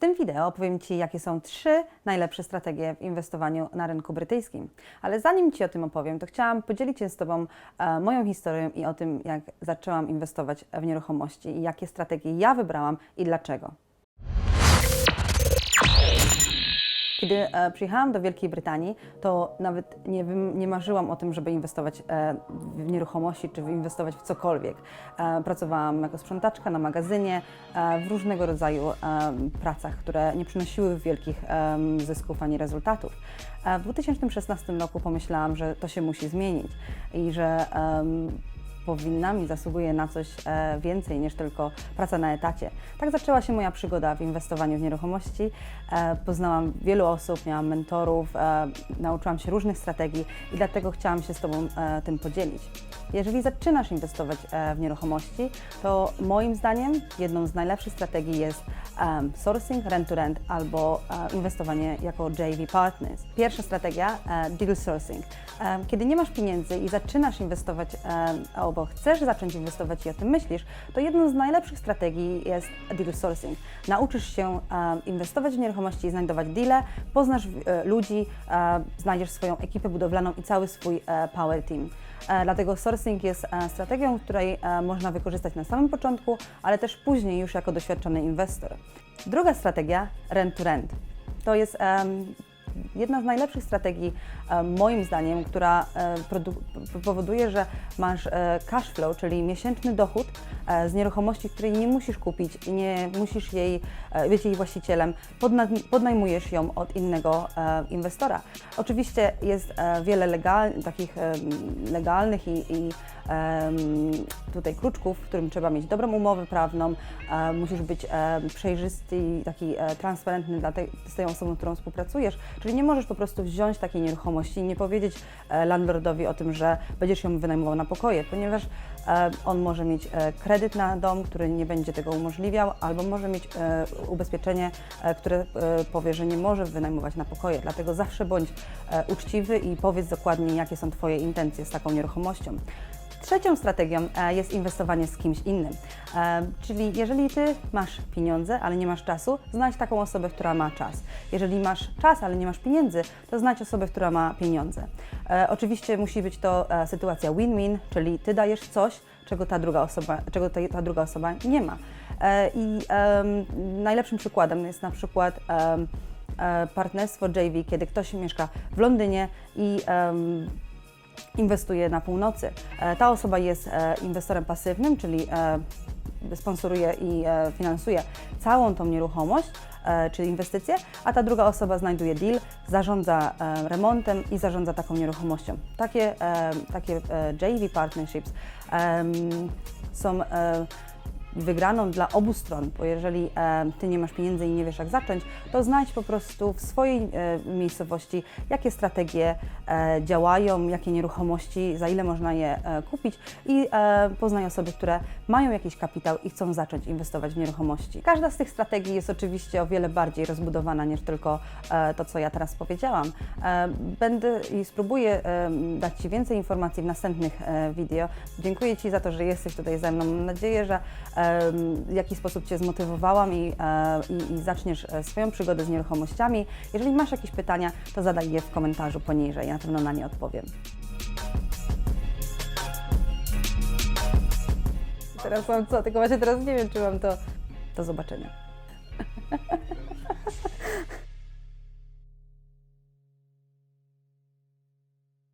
tym wideo opowiem Ci, jakie są trzy najlepsze strategie w inwestowaniu na rynku brytyjskim. Ale zanim Ci o tym opowiem, to chciałam podzielić się z Tobą e, moją historią i o tym, jak zaczęłam inwestować w nieruchomości i jakie strategie ja wybrałam i dlaczego. Kiedy e, przyjechałam do Wielkiej Brytanii, to nawet nie, nie marzyłam o tym, żeby inwestować e, w nieruchomości czy inwestować w cokolwiek. E, pracowałam jako sprzątaczka na magazynie, w różnego rodzaju pracach, które nie przynosiły wielkich zysków ani rezultatów. W 2016 roku pomyślałam, że to się musi zmienić i że powinnam i zasługuję na coś e, więcej niż tylko praca na etacie. Tak zaczęła się moja przygoda w inwestowaniu w nieruchomości. E, Poznałam wielu osób, miałam mentorów, e, nauczyłam się różnych strategii i dlatego chciałam się z Tobą tym podzielić. Jeżeli zaczynasz inwestować w nieruchomości, to moim zdaniem jedną z najlepszych strategii jest em, sourcing, rent to rent albo e, inwestowanie jako JV Partners. Pierwsza strategia, e, deal sourcing. E, Kiedy nie masz pieniędzy i zaczynasz inwestować, e, albo chcesz zacząć inwestować i o tym myślisz, to jedną z najlepszych strategii jest deal sourcing. Nauczysz się e, inwestować w nieruchomości i znajdować deale, poznasz e, ludzi, e, znajdziesz swoją ekipę budowlaną i cały swój e, power team. E, Dlatego sourcing jest strategią, której można wykorzystać na samym początku, ale też później już jako doświadczony inwestor. Druga strategia rent to rent. To jest em, jedna z najlepszych strategii, e, moim zdaniem, która e, powoduje, że masz e, cash flow, czyli miesięczny dochód z nieruchomości, której nie musisz kupić nie musisz jej być jej właścicielem, podna- podnajmujesz ją od innego inwestora. Oczywiście jest wiele legal, takich legalnych i, i tutaj kruczków, w którym trzeba mieć dobrą umowę prawną, musisz być przejrzysty i taki transparentny dla tej, z tej osobą, z którą współpracujesz, czyli nie możesz po prostu wziąć takiej nieruchomości i nie powiedzieć e, landlordowi o tym, że będziesz ją wynajmował na pokoje, ponieważ e, on może mieć e, kredyt na dom, który nie będzie tego umożliwiał, albo może mieć ubezpieczenie, które powie, że nie może wynajmować na pokoje. Dlatego zawsze bądź uczciwy i powiedz dokładnie, jakie są Twoje intencje z taką nieruchomością. Trzecią strategią e, jest inwestowanie z kimś innym. E, Czyli jeżeli Ty masz pieniądze, ale nie masz czasu, znajdź taką osobę, która ma czas. Jeżeli masz czas, ale nie masz pieniędzy, to znajdź osobę, która ma pieniądze. E, Oczywiście musi być to sytuacja win-win, czyli Ty dajesz coś, czego ta druga osoba, czego ta, druga osoba nie ma. I najlepszym przykładem jest na przykład partnerstwo JV, kiedy ktoś mieszka w Londynie i inwestuje na północy. E, Ta osoba jest e, inwestorem pasywnym, czyli e, sponsoruje i finansuje całą tą nieruchomość, czyli inwestycję, a ta druga osoba znajduje deal, zarządza remontem i zarządza taką nieruchomością. Takie, takie JV partnerships są wygraną dla obu stron, bo jeżeli e, Ty nie masz pieniędzy i nie wiesz jak zacząć, to znajdź po prostu w swojej e, miejscowości, jakie strategie e, działają, jakie nieruchomości, za ile można je kupić i poznaj osoby, które mają jakiś kapitał i chcą zacząć inwestować w nieruchomości. Każda z tych strategii jest oczywiście o wiele bardziej rozbudowana niż tylko to, co ja teraz powiedziałam. Będę i spróbuję dać Ci więcej informacji w następnych video. Dziękuję Ci za to, że jesteś tutaj ze mną. Mam nadzieję, że w jakiś sposób Cię zmotywowałam i, e, i, i zaczniesz e, swoją przygodę z nieruchomościami. Jeżeli masz jakieś pytania, to zadaj je w komentarzu poniżej, ja na pewno na nie odpowiem. Teraz mam co? Tylko właśnie teraz nie wiem, czy mam to. Do zobaczenia.